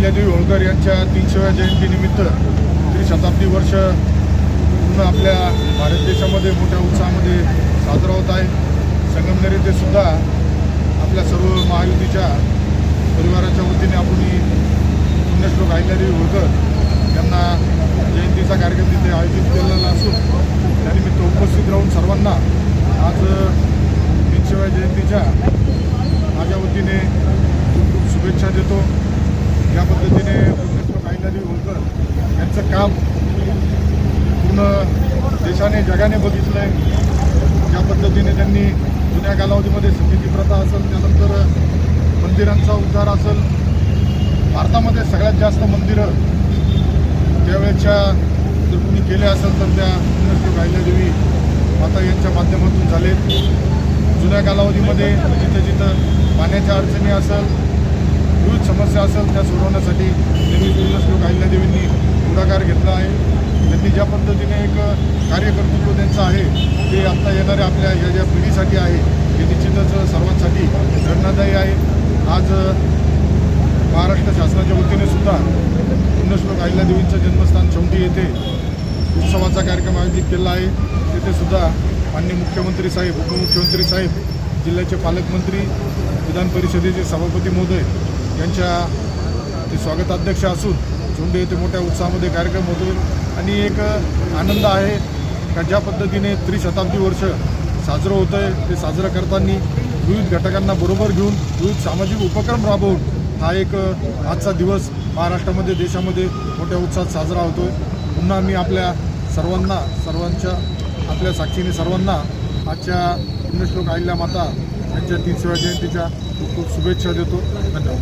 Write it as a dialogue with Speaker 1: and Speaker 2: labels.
Speaker 1: अहिल्यादेवी होळकर यांच्या तीनशेव्या जयंतीनिमित्त त्रिशताब्दी वर्ष पूर्ण आपल्या भारत देशामध्ये मोठ्या उत्साहामध्ये साजरा होत आहे. संगमनेर येथे सुद्धा आपल्या सर्व महायुतीच्या परिवाराच्या वतीने आपण ही पुण्यश्लोक अहिल्यादेवी होळकर यांना जयंतीचा कार्यक्रम तिथे आयोजित केलेला असून त्यानिमित्त उपस्थित राहून सर्वांना आज तीनशेव्या जयंतीच्या माझ्या वतीने खूप खूप शुभेच्छा देतो. या पद्धतीने पुण्यश्लोक अहिल्यादेवी होळकर यांचं काम पूर्ण देशाने जगाने बघितलं आहे ज्या पद्धतीने त्यांनी जुन्या कालावधीमध्ये सतीची प्रथा असेल त्यानंतर मंदिरांचा उद्धार असेल भारतामध्ये सगळ्यात जास्त मंदिरं त्यावेळेच्या जर कुणी केले असेल तर त्या पुण्यश्लोक अहिल्यादेवी माता यांच्या माध्यमातून झालेत. जुन्या कालावधीमध्ये जिथं जिथं पाण्याच्या अडचणी असेल मूलभूत समस्या असेल त्या सोडवण्यासाठी त्यांनी लोक अहिल्यादेवींनी पुढाकार घेतला आहे. त्यांनी ज्या पद्धतीने एक कार्यकर्तृत्व त्यांचं आहे ते आत्ता येणाऱ्या आपल्या या ज्या पिढीसाठी आहे हे निश्चितच सर्वांसाठी प्रेरणादायी आहे. आज महाराष्ट्र शासनाच्या वतीने सुद्धा पुण्यश्लोक अहिल्यादेवींचं जन्मस्थान चौंडी येथे उत्सवाचा कार्यक्रम आयोजित केला आहे. तिथे सुद्धा माननीय मुख्यमंत्री साहेब उपमुख्यमंत्री साहेब जिल्ह्याचे पालकमंत्री विधान परिषदेचे सभापती महोदय यांच्या ते स्वागताध्यक्ष असून चोंडे येथे मोठ्या उत्साहामध्ये कार्यक्रम होतो आणि एक आनंद आहे का ज्या पद्धतीने त्रिशताब्दी वर्ष साजरं होतं आहे ते साजरं करताना विविध घटकांना बरोबर घेऊन विविध सामाजिक उपक्रम राबवून हा एक आजचा दिवस महाराष्ट्रामध्ये देशामध्ये मोठ्या उत्साहात साजरा होतो आहे पुन्हा मी आपल्या सर्वांना सर्वांच्या आपल्या साक्षीने सर्वांना आजच्या पुण्यश्लोक आईल्या माता यांच्या तीनशेव्या जयंतीच्या खूप खूप शुभेच्छा देतो. धन्यवाद.